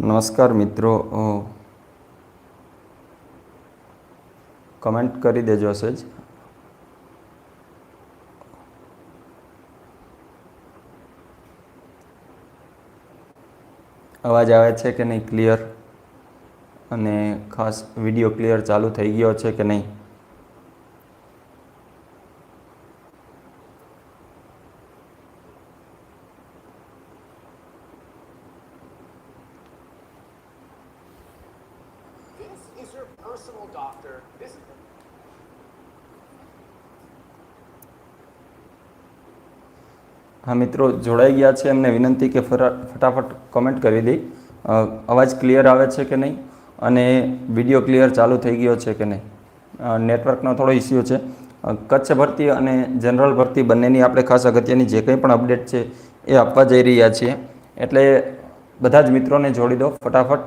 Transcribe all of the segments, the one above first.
નમસ્કાર મિત્રો કમેન્ટ કરી દેજો સજ અવાજ આવે છે કે નહીં? ક્લિયર અને ખાસ વીડિયો ક્લિયર ચાલુ થઈ ગયો છે કે નહીં This is your personal doctor. This is હા, મિત્રો, જોડાઈ ગયા છે એમને વિનંતી કે ફટાફટ કમેન્ટ કરી દઈ અવાજ ક્લિયર આવે છે કે નહીં? અને વીડિયો ક્લિયર ચાલુ થઈ ગયો છે કે નહીં? નેટવર્કનો થોડો ઇસ્યુ છે. કચ્છ ભરતી અને જનરલ ભરતી બંનેની આપણે ખાસ અગત્યની જે કંઈ પણ અપડેટ છે એ આપવા જઈ રહ્યા છીએ. એટલે બધા જ મિત્રોને જોડી દો ફટાફટ.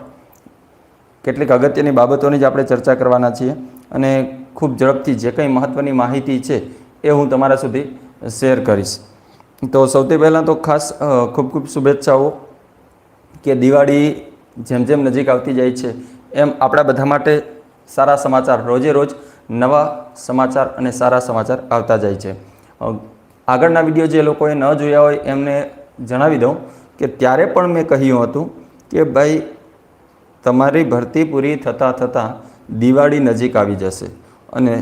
કેટલીક અગત્યની બાબતોની જ આપણે ચર્ચા કરવાના છીએ અને ખૂબ ઝડપથી જે કંઈ મહત્ત્વની માહિતી છે એ હું તમારા સુધી શેર કરીશ. તો સૌથી પહેલાં તો ખાસ ખૂબ ખૂબ શુભેચ્છાઓ કે દિવાળી જેમ જેમ નજીક આવતી જાય છે, એમ આપણા બધા માટે સારા સમાચાર રોજે રોજ નવા સમાચાર અને સારા સમાચાર આવતા જાય છે. આગળના વીડિયો જે લોકોએ ન જોયા હોય એમને જણાવી દઉં કે ત્યારે પણ મેં કહ્યું હતું કે ભાઈ તમારી ભરતી પૂરી થતાં થતાં દિવાળી નજીક આવી જશે. અને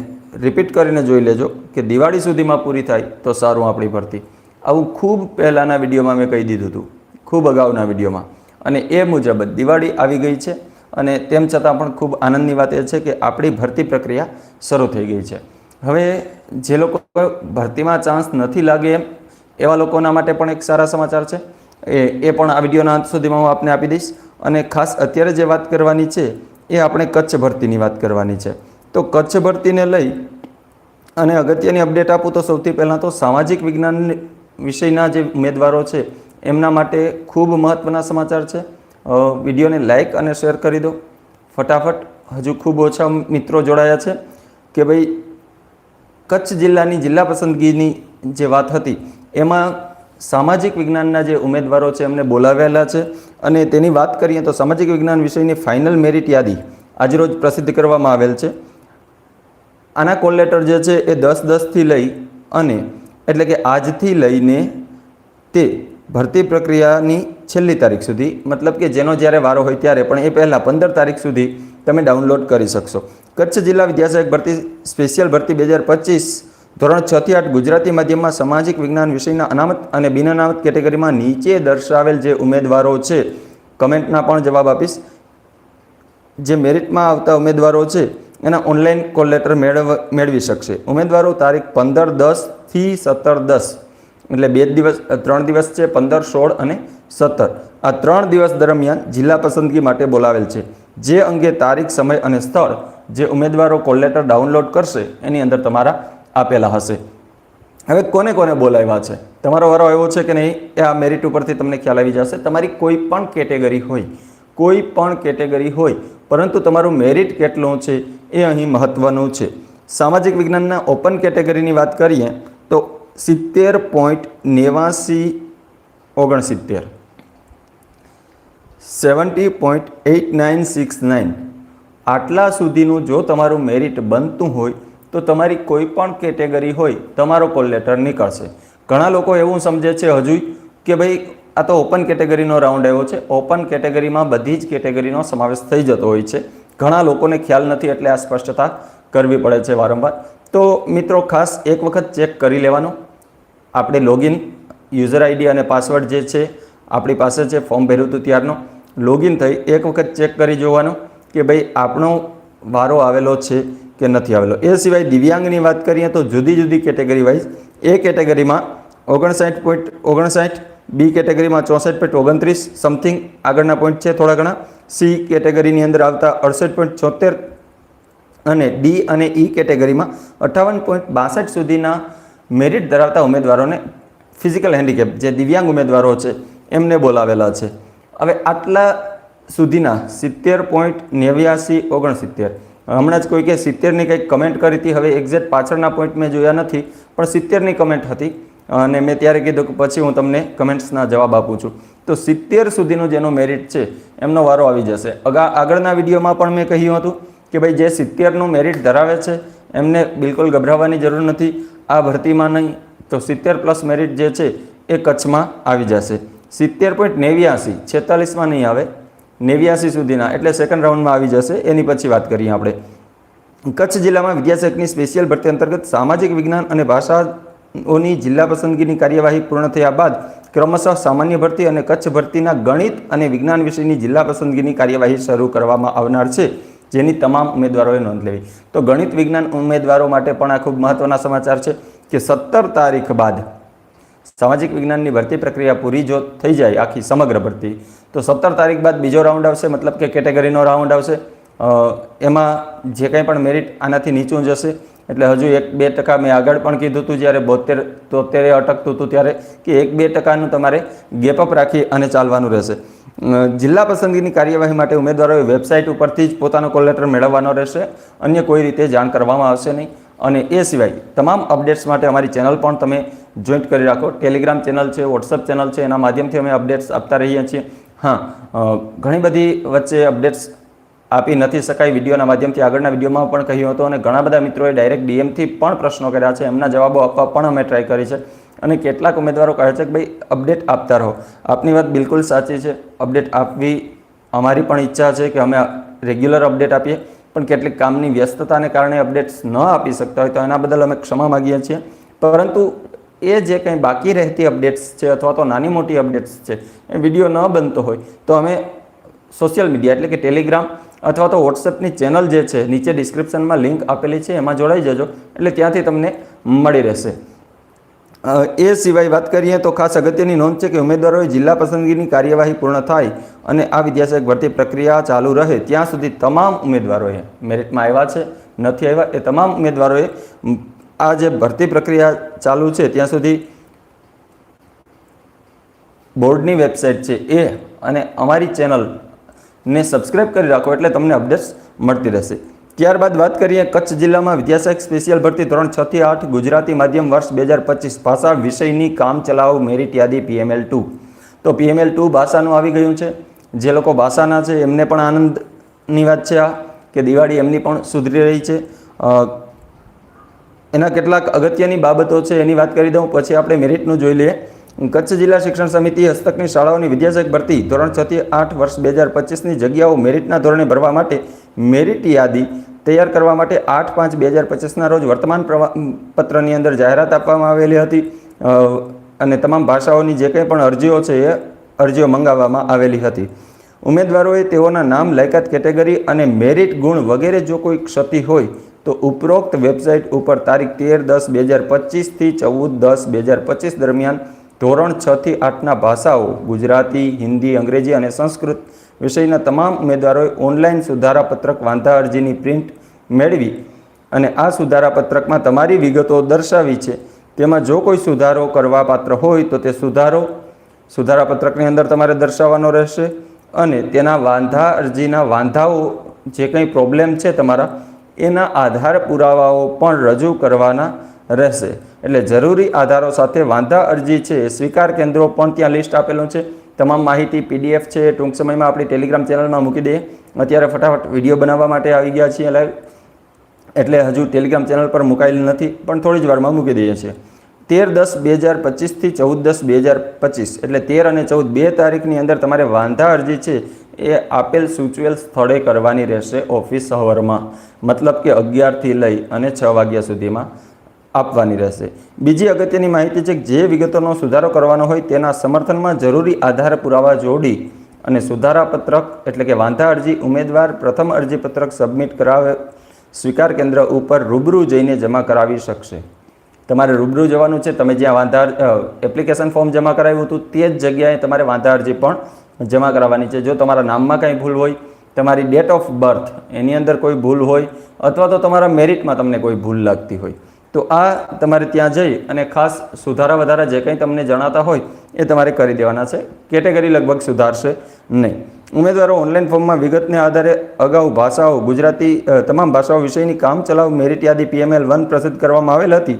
રિપીટ કરીને જોઈ લેજો કે દિવાળી સુધીમાં પૂરી થાય તો સારું આપણી ભરતી. આવું ખૂબ પહેલાંના વિડીયોમાં મેં કહી દીધું હતું. ખૂબ અગાઉના વિડીયોમાં. અને એ મુજબ દિવાળી આવી ગઈ છે અને તેમ છતાં પણ ખૂબ આનંદની વાત એ છે કે આપણી ભરતી પ્રક્રિયા શરૂ થઈ ગઈ છે. હવે જે લોકો ભરતીમાં ચાન્સ નથી લાગે એમ, એવા લોકોના માટે પણ એક સારા સમાચાર છે. એ એ પણ આ વિડીયોના અંત સુધીમાં હું આપને આપી દઈશ. અને ખાસ અત્યારે જે વાત કરવાની છે, એ આપણે કચ્છ ભરતીની વાત કરવાની છે. તો કચ્છ ભરતીને લઈ અને અગત્યની અપડેટ આપું તો સૌથી પહેલાં તો સામાજિક વિજ્ઞાન વિષયના જે ઉમેદવારો છે, એમના માટે ખૂબ મહત્ત્વના સમાચાર છે. વિડીયોને લાઇક અને શેર કરી દો. ફટાફટ, હજુ ખૂબ ઓછા મિત્રો જોડાયા છે કે ભાઈ, કચ્છ જિલ્લાની જિલ્લા પસંદગીની જે વાત હતી, એમાં સામાજિક વિજ્ઞાનના જે ઉમેદવારો છે એમને બોલાવેલા છે. અને તેની વાત કરીએ તો સામાજિક વિજ્ઞાન વિષયની ફાઇનલ મેરિટ યાદી આજરોજ પ્રસિદ્ધ કરવામાં આવેલ છે. આના કોલ લેટર જે છે એ દસ દસથી લઈ અને એટલે કે આજથી લઈને તે ભરતી પ્રક્રિયાની છેલ્લી તારીખ સુધી, મતલબ કે જેનો જ્યારે વારો હોય ત્યારે, પણ એ પહેલાં પંદર તારીખ સુધી તમે ડાઉનલોડ કરી શકશો. કચ્છ જિલ્લા વિદ્યાસહાયક ભરતી સ્પેશિયલ ભરતી બે હજાર પચીસ ધોરણ છ થી આઠ ગુજરાતી માધ્યમમાં સામાજિક વિજ્ઞાન વિષયના અનામત અને બિન અનામત કેટેગરીમાં નીચે દર્શાવેલ જે ઉમેદવારો છે, કમેન્ટના પણ જવાબ આપીશ. જે મેરિટમાં આવતા ઉમેદવારો છે, એના ઓનલાઈન કોલ લેટર મેળવ, મેળવી શકશે. ઉમેદવારો તારીખ પંદર દસથી સત્તર દસ, એટલે બે દિવસ ત્રણ દિવસ છે, પંદર, સોળ અને સત્તર. આ ત્રણ દિવસ દરમિયાન જિલ્લા પસંદગી માટે બોલાવેલ છે. જે અંગે તારીખ, સમય અને સ્થળ જે ઉમેદવારો કોલ લેટર ડાઉનલોડ કરશે, એની અંદર તમારા આપેલા હશે. હવે કોને કોને બોલાવ્યા છે? તમારો વારો એવો છે કે નહીં, એ આ મેરિટ ઉપરથી તમને ખ્યાલ આવી જશે. તમારી કોઈ પણ કેટેગરી હોય, કોઈ પણ કેટેગરી હોય, પરંતુ તમારું મેરિટ કેટલું છે એ અહીં મહત્ત્વનું છે. સામાજિક વિજ્ઞાનના ઓપન કેટેગરીની વાત કરીએ, તો સિત્તેર પોઈન્ટ નેવાસી ઓગણસિત્તેર. Seventy point eight nine six nine આટલા સુધીનું જો તમારું મેરિટ બનતું હોય તો તમારી કોઈ પણ કેટેગરી હોય, તમારો કોલ લેટર નીકળશે. ઘણા લોકો એવું સમજે છે હજુ કે ભાઈ, આ તો ઓપન કેટેગરીનો રાઉન્ડ આવ્યો છે. ઓપન કેટેગરીમાં બધી જ કેટેગરીનો સમાવેશ થઈ જતો હોય છે. ઘણા લોકોને ખ્યાલ નથી એટલે આ સ્પષ્ટતા કરવી પડે છે વારંવાર. તો મિત્રો, ખાસ એક વખત ચેક કરી લેવાનો. આપણે લોગિન, યુઝર આઈડી અને પાસવર્ડ જે છે, આપણી પાસે છે, ફોર્મ ભર્યું હતું ત્યારનો. લોગિન થઈ, એક વખત ચેક કરી જોવાનો કે ભાઈ, આપણો વારો આવેલો છે કે નથી આવેલો. એ સિવાય દિવ્યાંગની વાત કરીએ તો જુદી જુદી કેટેગરી વાઇઝ એ કેટેગરીમાં ઓગણસાઠ પોઈન્ટ ઓગણસાઠ બી કેટેગરીમાં ચોસઠ પોઈન્ટ ઓગણત્રીસ સમથિંગ આગળના પોઈન્ટ છે થોડા ઘણા. સી કેટેગરીની અંદર આવતા અડસઠ પોઈન્ટ છોતેર અને ડી અને ઈ કેટેગરીમાં અઠ્ઠાવન પોઈન્ટ બાસઠ સુધીના મેરિટ ધરાવતા ઉમેદવારોને ફિઝિકલ હેન્ડીકેપ જે દિવ્યાંગ ઉમેદવારો છે, એમને બોલાવેલા છે. હવે આટલા સુધીના સિત્તેર પોઈન્ટ નેવ્યાસી, ઓગણસિત્તેર. હમણાં જ કોઈકે સિત્તેરની કંઈક કમેન્ટ કરી હતી, હવે એક્ઝેક્ટ પાછળના પોઈન્ટ મેં જોયા નથી, પણ સિત્તેરની કમેન્ટ હતી. અને મેં ત્યારે કીધું કે પછી હું તમને કમેન્ટ્સના જવાબ આપું છું. તો સિત્તેર સુધીનું જેનો મેરિટ છે, એમનો વારો આવી જશે. અગા, આગળના વિડીયોમાં પણ મેં કહ્યું હતું કે ભાઈ, જે સિત્તેરનું મેરિટ ધરાવે છે, એમને બિલકુલ ગભરાવાની જરૂર નથી, આ ભરતીમાં નહીં. તો સિત્તેર પ્લસ મેરિટ જે છે, એ કચ્છમાં આવી જશે. સિત્તેર પોઈન્ટ નેવ્યાસી, છેતાલીસમાં નહીં આવે. નેવ્યાસી સુધીના, એટલે સેકન્ડ રાઉન્ડમાં આવી જશે. એની પછી વાત કરીએ આપણે. કચ્છ જિલ્લામાં વિદ્યાસેકની સ્પેશિયલ ભરતી અંતર્ગત સામાજિક વિજ્ઞાન અને ભાષાઓની જિલ્લા પસંદગીની કાર્યવાહી પૂર્ણ થયા બાદ ક્રમશઃ સામાન્ય ભરતી અને કચ્છ ભરતીના ગણિત અને વિજ્ઞાન વિષયની જિલ્લા પસંદગીની કાર્યવાહી શરૂ કરવામાં આવનાર છે, જેની તમામ ઉમેદવારોએ નોંધ લેવી. તો ગણિત વિજ્ઞાન ઉમેદવારો માટે પણ આ ખૂબ મહત્વના સમાચાર છે કે સત્તર તારીખ બાદ સામાજિક વિજ્ઞાનની ભરતી પ્રક્રિયા પૂરી જો થઈ જાય, આખી સમગ્ર ભરતી, તો સત્તર તારીખ બાદ બીજો રાઉન્ડ આવશે, મતલબ કે કેટેગરીનો રાઉન્ડ આવશે. એમાં જે કંઈ પણ મેરિટ આનાથી નીચું જશે, એટલે હજુ એક બે ટકા મેં આગળ પણ કીધું હતું જ્યારે બોતેર, તોતેરે અટકતું હતું ત્યારે, કે એક બે ટકાનું તમારે ગેપઅપ રાખી અને ચાલવાનું રહેશે. જિલ્લા પસંદગીની કાર્યવાહી માટે ઉમેદવારોએ વેબસાઇટ ઉપરથી જ પોતાનો કોલ લેટર મેળવવાનો રહેશે. અન્ય કોઈ રીતે જાણ કરવામાં આવશે નહીં. અને એ સિવાય તમામ અપડેટ્સ માટે અમારી ચેનલ પણ તમે જોઈન્ટ કરી રાખો. ટેલિગ્રામ ચેનલ છે વોટ્સઅપ ચેનલ છે, એના માધ્યમથી અમે અપડેટ્સ આપતા રહીએ છીએ. હા ઘણી બધી વચ્ચે અપડેટ્સ આપી નથી શકાય. વિડીયોના માધ્યમથી આગળના વિડીયોમાં પણ કહ્યું હતું અને ઘણા બધા મિત્રોએ ડાયરેક્ટ ડીએમથી પણ પ્રશ્નો કર્યા છે. એમના જવાબો આપવા પણ અમે ટ્રાય કરી છે. અને કેટલાક ઉમેદવારો કહે છે કે ભાઈ, અપડેટ આપતા રહો. આપની વાત બિલકુલ સાચી છે. અપડેટ આપવી અમારી પણ ઈચ્છા છે કે અમે રેગ્યુલર અપડેટ આપીએ. પણ કેટલીક કામની વ્યસ્તતાને કારણે અપડેટ્સ ન આપી શકતા હોય તો એના બદલ અમે ક્ષમા માગીએ છીએ. પરંતુ એ જે કંઈ બાકી રહેતી અપડેટ્સ છે અથવા તો નાની મોટી અપડેટ્સ છે, એ વીડિયો ન બનતો હોય તો અમે સોશિયલ મીડિયા એટલે કે ટેલિગ્રામ અથવા તો વોટ્સએપની ચેનલ જે છે નીચે ડિસ્ક્રિપ્શનમાં લિંક આપેલી છે, એમાં જોડાઈ જજો. એટલે ત્યાંથી તમને મળી રહેશે. એ સિવાય વાત કરીએ તો ખાસ અગત્યની નોંધ છે કે ઉમેદવારોએ જિલ્લા પસંદગીની કાર્યવાહી પૂર્ણ થાય અને આ વિદ્યાસહાયક ભરતી પ્રક્રિયા ચાલુ રહે ત્યાં સુધી તમામ ઉમેદવારોએ મેરિટમાં આવ્યા છે, નથી આવ્યા એ તમામ ઉમેદવારોએ આ જે ભરતી પ્રક્રિયા ચાલુ છે ત્યાં સુધી બોર્ડની વેબસાઇટ છે એ અને અમારી ચેનલને સબસ્ક્રાઇબ કરી રાખો એટલે તમને અપડેટ્સ મળતી રહેશે. ત્યારબાદ વાત કરીએ કચ્છ જિલ્લામાં વિદ્યાશાખ સ્પેશિયલ ભરતી ધોરણ છ થી આઠ ગુજરાતી માધ્યમ વર્ષ બે હજાર પચીસ ભાષા વિષયની કામ ચલાવ મેરિટ યાદી પીએમએલ ટુ. તો પીએમએલ ટુ ભાષાનું આવી ગયું છે. જે લોકો ભાષાના છે, એમને પણ આનંદની વાત છે આ, કે દિવાળી એમની પણ સુધરી રહી છે. એના કેટલાક અગત્યની બાબતો છે એની વાત કરી દઉં, પછી આપણે મેરિટનું જોઈ લઈએ. કચ્છ જિલ્લા શિક્ષણ સમિતિ હસ્તકની શાળાઓની વિદ્યાશાખ ભરતી ધોરણ છ આઠ વર્ષ બે હજાર પચીસની જગ્યાઓ મેરિટના ધોરણે ભરવા માટે મેરિટ યાદી તૈયાર કરવા માટે આઠ પાંચ બે હજાર પચીસના રોજ વર્તમાન પત્રની અંદર જાહેરાત આપવામાં આવેલી હતી. અને તમામ ભાષાઓની જે કંઈ પણ અરજીઓ છે એ અરજીઓ મંગાવવામાં આવેલી હતી. ઉમેદવારોએ તેઓના નામ, લાયકાત કેટેગરી અને મેરિટ ગુણ વગેરે જો કોઈ ક્ષતિ હોય તો ઉપરોક્ત વેબસાઇટ ઉપર તારીખ તેર દસ બે હજાર પચીસથી ચૌદ દસ બે હજાર પચીસ દરમિયાન ધોરણ છથી આઠના ભાષાઓ ગુજરાતી, હિન્દી, અંગ્રેજી અને સંસ્કૃત વિષયના તમામ ઉમેદવારોએ ઓનલાઈન સુધારાપત્રક વાંધા અરજીની પ્રિન્ટ મેળવી અને આ સુધારાપત્રકમાં તમારી વિગતો દર્શાવી છે. તેમાં જો કોઈ સુધારો કરવા પાત્ર હોય તો તે સુધારો સુધારાપત્રકની અંદર તમારે દર્શાવવાનો રહેશે અને તેના વાંધા અરજીના વાંધાઓ જે કંઈ પ્રોબ્લેમ છે તમારા, એના આધાર પુરાવાઓ પણ રજૂ કરવાના રહેશે. એટલે જરૂરી આધારો સાથે વાંધા અરજી છે સ્વીકાર કેન્દ્રો પણ ત્યાં લિસ્ટ આપેલું છે. તમામ માહિતી પીડીએફ છે, ટૂંક સમયમાં આપણી ટેલિગ્રામ ચેનલમાં મૂકી દઈએ. અત્યારે ફટાફટ વીડિયો બનાવવા માટે આવી ગયા છીએ લાઈવ એટલે હજુ ટેલિગ્રામ ચેનલ પર મુકાયેલ નથી, પણ થોડી જ વારમાં મૂકી દઈએ છીએ. તેર દસ બે હજાર પચીસથી ચૌદ દસ બે હજાર પચીસ, એટલે તેર અને ચૌદ બે તારીખની અંદર તમારે વાંધા અરજી છે, એ આપેલ સૂચવેલ સ્થળે કરવાની રહેશે ઓફિસ હવરમાં. મતલબ કે અગિયારથી લઈ અને છ વાગ્યા સુધીમાં. આપવાની રહેશે. બીજી અગત્યની માહિતી છે કે જે વિગતોનો સુધારો કરવાનો હોય તેના સમર્થનમાં જરૂરી આધાર પુરાવા જોડી અને સુધારા પત્રક એટલે કે વાંધા અરજી ઉમેદવાર પ્રથમ અરજી પત્રક સબમિટ કરાવે સ્વીકાર કેન્દ્ર ઉપર રૂબરૂ જઈને જમા કરાવી શકશે. તમારે રૂબરૂ જવાનું છે, તમે જ્યાં વાંધા એપ્લિકેશન ફોર્મ જમા કરાવ્યું હતું તે જ જગ્યાએ તમારે વાંધા અરજી પણ જમા કરાવવાની છે. જો તમારા નામમાં કાંઈ ભૂલ હોય, તમારી ડેટ ઓફ બર્થ એની અંદર કોઈ ભૂલ હોય અથવા તો તમારા મેરિટમાં તમને કોઈ ભૂલ લાગતી હોય તો આ તમારે ત્યાં જઈ અને ખાસ સુધારા વધારા જે કંઈ તમને જણાતા હોય એ તમારે કરી દેવાના છે. કેટેગરી લગભગ સુધારશે નહીં. ઉમેદવારો ઓનલાઈન ફોર્મમાં વિગતને આધારે અગાઉ ભાષાઓ, ગુજરાતી તમામ ભાષાઓ વિષયની કામ ચલાવ મેરિટ યાદી પીએમએલ વન પ્રસિદ્ધ કરવામાં આવેલ હતી.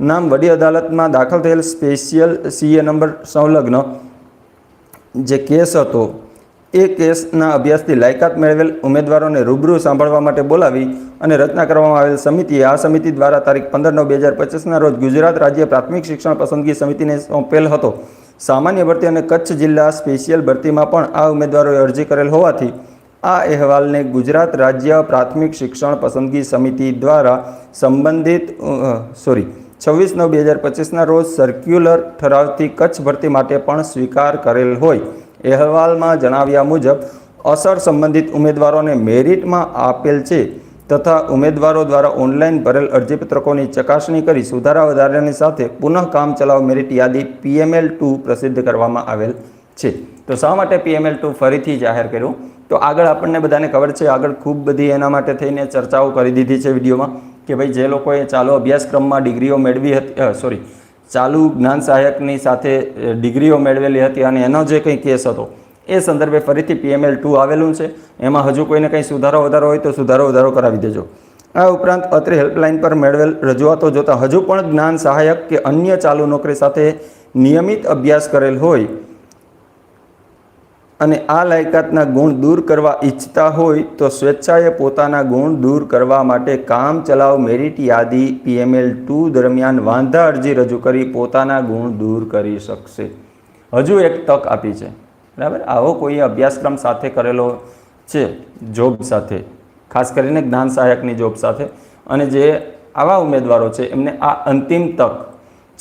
નામ વડી અદાલતમાં દાખલ થયેલ સ્પેશિયલ સીએ નંબર સંલગ્ન જે કેસ હતો એ કેસના અભ્યાસથી લાયકાત મેળવેલ ઉમેદવારોને રૂબરૂ સાંભળવા માટે બોલાવી અને રચના કરવામાં આવેલ સમિતિએ આ સમિતિ દ્વારા તારીખ પંદર નવ બે હજાર પચીસના રોજ ગુજરાત રાજ્ય પ્રાથમિક શિક્ષણ પસંદગી સમિતિને સોંપેલ હતો. સામાન્ય ભરતી અને કચ્છ જિલ્લા સ્પેશિયલ ભરતીમાં પણ આ ઉમેદવારોએ અરજી કરેલ હોવાથી આ અહેવાલને ગુજરાત રાજ્ય પ્રાથમિક શિક્ષણ પસંદગી સમિતિ દ્વારા સંબંધિત સોરી, છવ્વીસ નવ બે હજાર પચીસના રોજ સર્ક્યુલર ઠરાવથી કચ્છ ભરતી માટે પણ સ્વીકાર કરેલ હોય. અહેવાલમાં જણાવ્યા મુજબ, અસર સંબંધિત ઉમેદવારોને મેરિટમાં આપેલ છે તથા ઉમેદવારો દ્વારા ઓનલાઈન ભરેલ અરજીપત્રકોની ચકાસણી કરી સુધારા વધારાની સાથે પુનઃ કામ ચલાવ મેરિટ યાદી પીએમએલ ટુ પ્રસિદ્ધ કરવામાં આવેલ છે. તો શા માટે પીએમએલ ટુ ફરીથી જાહેર કર્યું? તો આગળ આપણને બધાને ખબર છે, આગળ ખૂબ બધી એના માટે થઈને ચર્ચાઓ કરી દીધી છે વિડીયોમાં કે ભાઈ જે લોકોએ ચાલો અભ્યાસક્રમમાં ડિગ્રીઓ મેળવી હતી સોરી ચાલુ જ્ઞાન સહાયકની સાથે ડિગ્રીઓ મેળવેલી હતી અને એનો જે કંઈ કેસ હતો, એ સંદર્ભે ફરીથી પીએમએલ ટુ આવેલું છે. એમાં હજુ કોઈને કંઈ સુધારો વધારો હોય તો સુધારો વધારો કરાવી દેજો. આ ઉપરાંત અત્રે હેલ્પલાઇન પર મેળવેલ રજૂઆતો જોતાં હજુ પણ જ્ઞાન સહાયક કે અન્ય ચાલુ નોકરી સાથે નિયમિત અભ્યાસ કરેલ હોય અને આ લાયકાતના ગુણ દૂર કરવા ઈચ્છતા હોય તો સ્વેચ્છાએ પોતાના ગુણ દૂર કરવા માટે કામ ચલાવ મેરિટ યાદી પીએમએલ ટુ દરમિયાન વાંધા અરજી રજૂ કરી પોતાના ગુણ દૂર કરી શકશે. હજુ એક તક આપી છે. બરાબર? આવો કોઈ અભ્યાસક્રમ સાથે કરેલો છે જોબ સાથે? ખાસ કરીને જ્ઞાન સહાયકની જોબ સાથે. અને જે આવા ઉમેદવારો છે, એમને આ અંતિમ તક,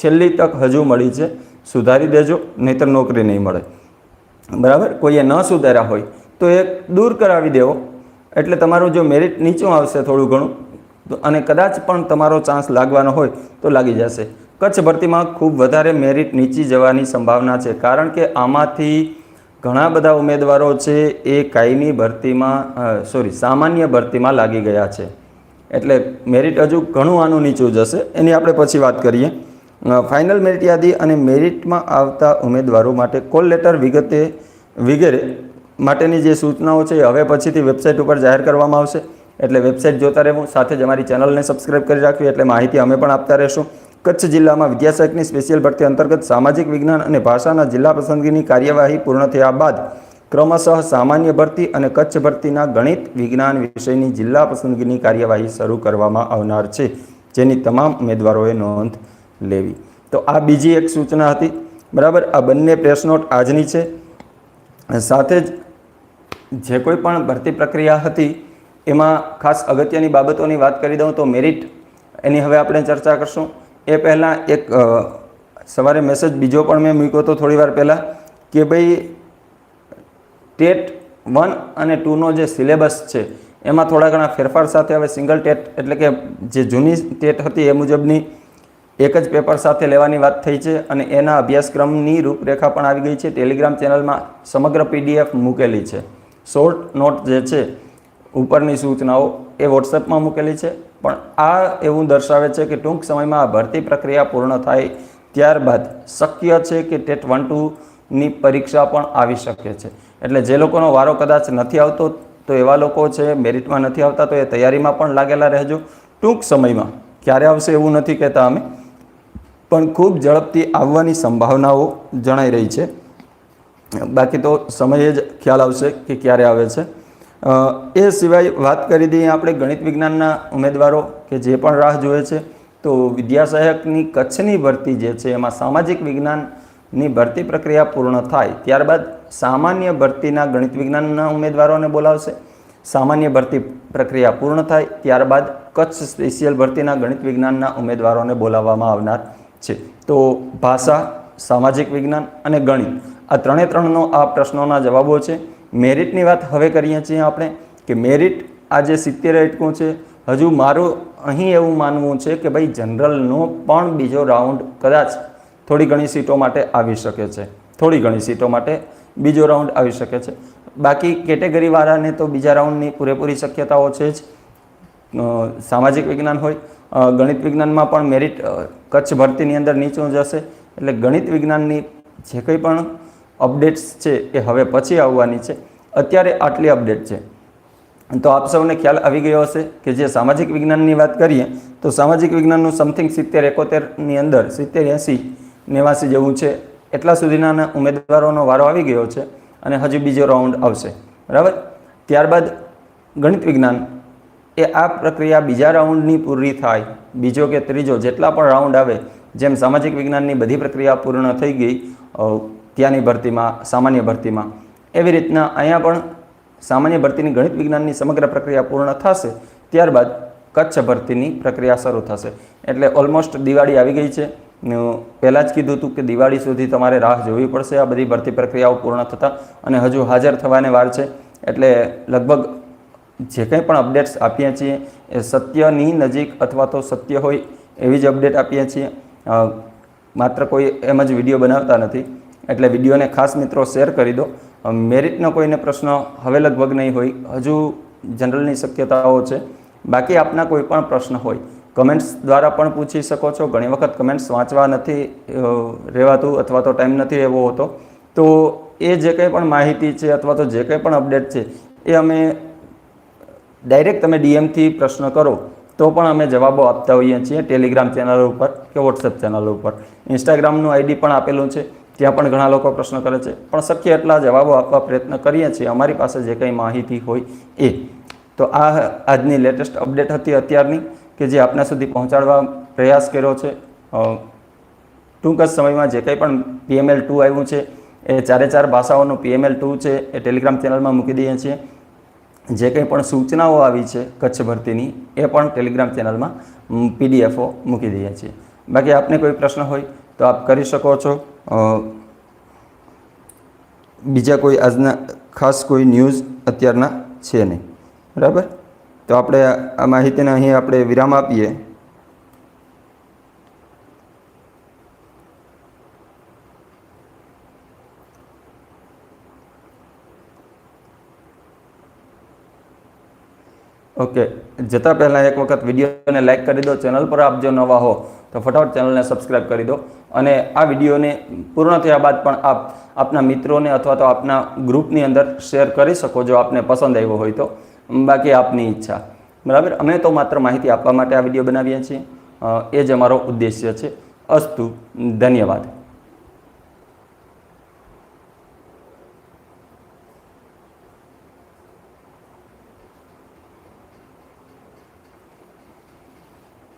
છેલ્લી તક હજુ મળી છે. સુધારી દેજો, નહીતર નોકરી નહીં મળે. બરાબર? કોઈએ ન સુધાર્યા હોય તો એ દૂર કરાવી દેવો. એટલે તમારું જો મેરિટ નીચું આવશે થોડું ઘણું, તો અને કદાચ પણ તમારો ચાન્સ લાગવાનો હોય તો લાગી જશે. કચ્છ ભરતીમાં ખૂબ વધારે મેરિટ નીચી જવાની સંભાવના છે, કારણ કે આમાંથી ઘણા બધા ઉમેદવારો છે એ કાયમી ભરતીમાં સોરી સામાન્ય ભરતીમાં લાગી ગયા છે. એટલે મેરિટ હજુ ઘણું આનું નીચું જશે. એની આપણે પછી વાત કરીએ. ફાઇનલ મેરિટ યાદી અને મેરિટમાં આવતા ઉમેદવારો માટે કોલ લેટર વિગતે વગેરે માટેની જે સૂચનાઓ છે હવે પછીથી વેબસાઇટ ઉપર જાહેર કરવામાં આવશે. એટલે વેબસાઇટ જોતા રહેવું. સાથે જ અમારી ચેનલને સબસ્ક્રાઇબ કરી રાખવી. એટલે માહિતી અમે પણ આપતા રહેશું. કચ્છ જિલ્લામાં વિદ્યાસહાયકની સ્પેશિયલ ભરતી અંતર્ગત સામાજિક વિજ્ઞાન અને ભાષાના જિલ્લા પસંદગીની કાર્યવાહી પૂર્ણ થયા બાદ ક્રમશઃ સામાન્ય ભરતી અને કચ્છ ભરતીના ગણિત, વિજ્ઞાન વિષયની જિલ્લા પસંદગીની કાર્યવાહી શરૂ કરવામાં આવનાર છે. જેની તમામ ઉમેદવારોએ નોંધ લેવી. તો આ બીજી એક સૂચના હતી. બરાબર? આ બંને પ્રેસ નોટ આજની છે. સાથે જ જે કોઈ પણ ભરતી પ્રક્રિયા હતી, એમાં ખાસ અગત્યની બાબતોની વાત કરી દઉં તો મેરિટ એની હવે આપણે ચર્ચા કરશું. એ પહેલાં એક સવારે મેસેજ બીજો પણ મેં મૂક્યો હતો થોડી વાર પહેલાં કે ભાઈ, ટેટ વન અને ટુનો જે સિલેબસ છે, એમાં થોડા ઘણા ફેરફાર સાથે હવે સિંગલ ટેટ એટલે કે જે જૂની ટેટ હતી એ મુજબની એક જ પેપર સાથે લેવાની વાત થઈ છે અને એના અભ્યાસક્રમની રૂપરેખા પણ આવી ગઈ છે. ટેલિગ્રામ ચેનલમાં સમગ્ર પીડીએફ મૂકેલી છે. શોર્ટ નોટ જે છે, ઉપરની સૂચનાઓ એ વોટ્સએપમાં મૂકેલી છે. પણ આ એવું દર્શાવે છે કે ટૂંક સમયમાં આ ભરતી પ્રક્રિયા પૂર્ણ થાય ત્યારબાદ શક્ય છે કે ટેટ વન ટુની પરીક્ષા પણ આવી શકે છે. એટલે જે લોકોનો વારો કદાચ નથી આવતો તો એવા લોકો છે મેરિટમાં નથી આવતા તો એ તૈયારીમાં પણ લાગેલા રહેજો. ટૂંક સમયમાં ક્યારે આવશે એવું નથી કહેતા અમે. પણ ખૂબ ઝડપથી આવવાની સંભાવનાઓ જણાઈ રહી છે. બાકી તો સમયે જ ખ્યાલ આવશે કે ક્યારે આવે છે. એ સિવાય વાત કરી દઈએ આપણે ગણિત વિજ્ઞાનના ઉમેદવારો કે જે પણ રાહ જોવે છે, તો વિદ્યાસહાયકની કચ્છની ભરતી જે છે, એમાં સામાજિક વિજ્ઞાનની ભરતી પ્રક્રિયા પૂર્ણ થાય ત્યારબાદ સામાન્ય ભરતીના ગણિત વિજ્ઞાનના ઉમેદવારોને બોલાવશે. સામાન્ય ભરતી પ્રક્રિયા પૂર્ણ થાય ત્યારબાદ કચ્છ સ્પેશિયલ ભરતીના ગણિત વિજ્ઞાનના ઉમેદવારોને બોલાવવામાં આવનાર છે. તો ભાષા, સામાજિક વિજ્ઞાન અને ગણિત આ ત્રણે ત્રણનો આ પ્રશ્નોના જવાબો છે. મેરિટની વાત હવે કરીએ છીએ આપણે કે મેરિટ આ જે સિત્તેર એટકું છે, હજુ મારું અહીં એવું માનવું છે કે ભાઈ જનરલનો પણ બીજો રાઉન્ડ કદાચ થોડી ઘણી સીટો માટે આવી શકે છે. થોડી ઘણી સીટો માટે બીજો રાઉન્ડ આવી શકે છે. બાકી કેટેગરીવાળાને તો બીજા રાઉન્ડની પૂરેપૂરી શક્યતાઓ છે જ. સામાજિક વિજ્ઞાન હોય ગણિત વિજ્ઞાનમાં પણ મેરિટ કચ્છ ભરતીની અંદર નીચું જશે એટલે ગણિત વિજ્ઞાનની જે કંઈ પણ અપડેટ્સ છે એ હવે પછી આવવાની છે. અત્યારે આટલી અપડેટ છે. તો આપ સૌને ખ્યાલ આવી ગયો હશે કે જે સામાજિક વિજ્ઞાનની વાત કરીએ, તો સામાજિક વિજ્ઞાનનું સમથિંગ સિત્તેર, એકોતેરની અંદર, સિત્તેર એંસી નેવાસી જેવું છે. એટલા સુધીના ઉમેદવારોનો વારો આવી ગયો છે અને હજી બીજો રાઉન્ડ આવશે. બરાબર? ત્યારબાદ ગણિત વિજ્ઞાન. એ આ પ્રક્રિયા બીજા રાઉન્ડની પૂરી થાય. બીજો કે ત્રીજો, જેટલા પણ રાઉન્ડ આવે, જેમ સામાજિક વિજ્ઞાનની બધી પ્રક્રિયા પૂર્ણ થઈ ગઈ ત્યાંની ભરતીમાં, સામાન્ય ભરતીમાં. એવી રીતના અહીંયા પણ સામાન્ય ભરતીની ગણિત વિજ્ઞાનની સમગ્ર પ્રક્રિયા પૂર્ણ થશે, ત્યારબાદ કચ્છ ભરતીની પ્રક્રિયા શરૂ થશે. એટલે ઓલમોસ્ટ દિવાળી આવી ગઈ છે. પહેલાં જ કીધું હતું કે દિવાળી સુધી તમારે રાહ જોવી પડશે. આ બધી ભરતી પ્રક્રિયાઓ પૂર્ણ થતાં અને હજુ હાજર થવાને વાર છે. એટલે લગભગ જે કંઈ પણ અપડેટ્સ આપીએ છીએ, એ સત્યની નજીક અથવા તો સત્ય હોય એવી જ અપડેટ આપીએ છીએ. માત્ર કોઈ એમ જ વીડિયો બનાવતા નથી. એટલે વિડીયોને ખાસ મિત્રો શેર કરી દો. મેરિટનો કોઈને પ્રશ્ન હવે લગભગ નહીં હોય, હજુ જનરલની શક્યતાઓ છે. બાકી આપના કોઈ પણ પ્રશ્ન હોય, કમેન્ટ્સ દ્વારા પણ પૂછી શકો છો. ઘણી વખત કમેન્ટ્સ વાંચવા નથી રહેવાતું અથવા તો ટાઈમ નથી રહેવો હોતો. તો એ જે કંઈ પણ માહિતી છે અથવા તો જે કંઈ પણ અપડેટ છે, એ અમે ડાયરેક્ટ તમે ડીએમથી પ્રશ્ન કરો, તો પણ અમે જવાબો આપતા હોઈએ છીએ ટેલિગ્રામ ચેનલ ઉપર કે વોટ્સએપ ચેનલ ઉપર. ઇન્સ્ટાગ્રામનું આઈડી પણ આપેલું છે, ત્યાં પણ ઘણા લોકો પ્રશ્ન કરે છે. પણ શક્ય એટલા જવાબો આપવા પ્રયત્ન કરીએ છીએ. અમારી પાસે જે કંઈ માહિતી હોય એ. તો આ આજની લેટેસ્ટ અપડેટ હતી અત્યારની, કે જે આપના સુધી પહોંચાડવા પ્રયાસ કર્યો છે. ટૂંક જ સમયમાં જે કંઈ પણ પીએમએલ ટુ આવ્યું છે, એ ચારે ચાર ભાષાઓનું પીએમએલ ટુ છે, એ ટેલિગ્રામ ચેનલમાં મૂકી દઈએ છીએ. જે કંઈ પણ સૂચનાઓ આવી છે કચ્છ ભરતીની, એ પણ ટેલિગ્રામ ચેનલમાં પીડીએફઓ મૂકી દઈએ છીએ. બાકી આપને કોઈ પ્રશ્ન હોય તો આપ કરી શકો છો. બીજા કોઈ આજના ખાસ કોઈ ન્યૂઝ અત્યારના છે નહીં. બરાબર? તો આપણે આ માહિતીને અહીં આપણે વિરામ આપીએ. ઓકે, જતાં પહેલાં એક વખત વિડીયોને લાઇક કરી દો, ચેનલ પર આપ જો નવા હો, તો ફટાફટ ચેનલને સબસ્ક્રાઇબ કરી દો. અને આ વિડીયોને પૂર્ણ થયા બાદ પણ આપ આપના મિત્રોને અથવા તો આપના ગ્રુપની અંદર શેર કરી શકો જો આપને પસંદ આવ્યો હોય તો. બાકી આપની ઈચ્છા. બરાબર? અમે તો માત્ર માહિતી આપવા માટે આ વીડિયો બનાવીએ છીએ. એ જ અમારો ઉદ્દેશ્ય છે. અસ્તુ, ધન્યવાદ.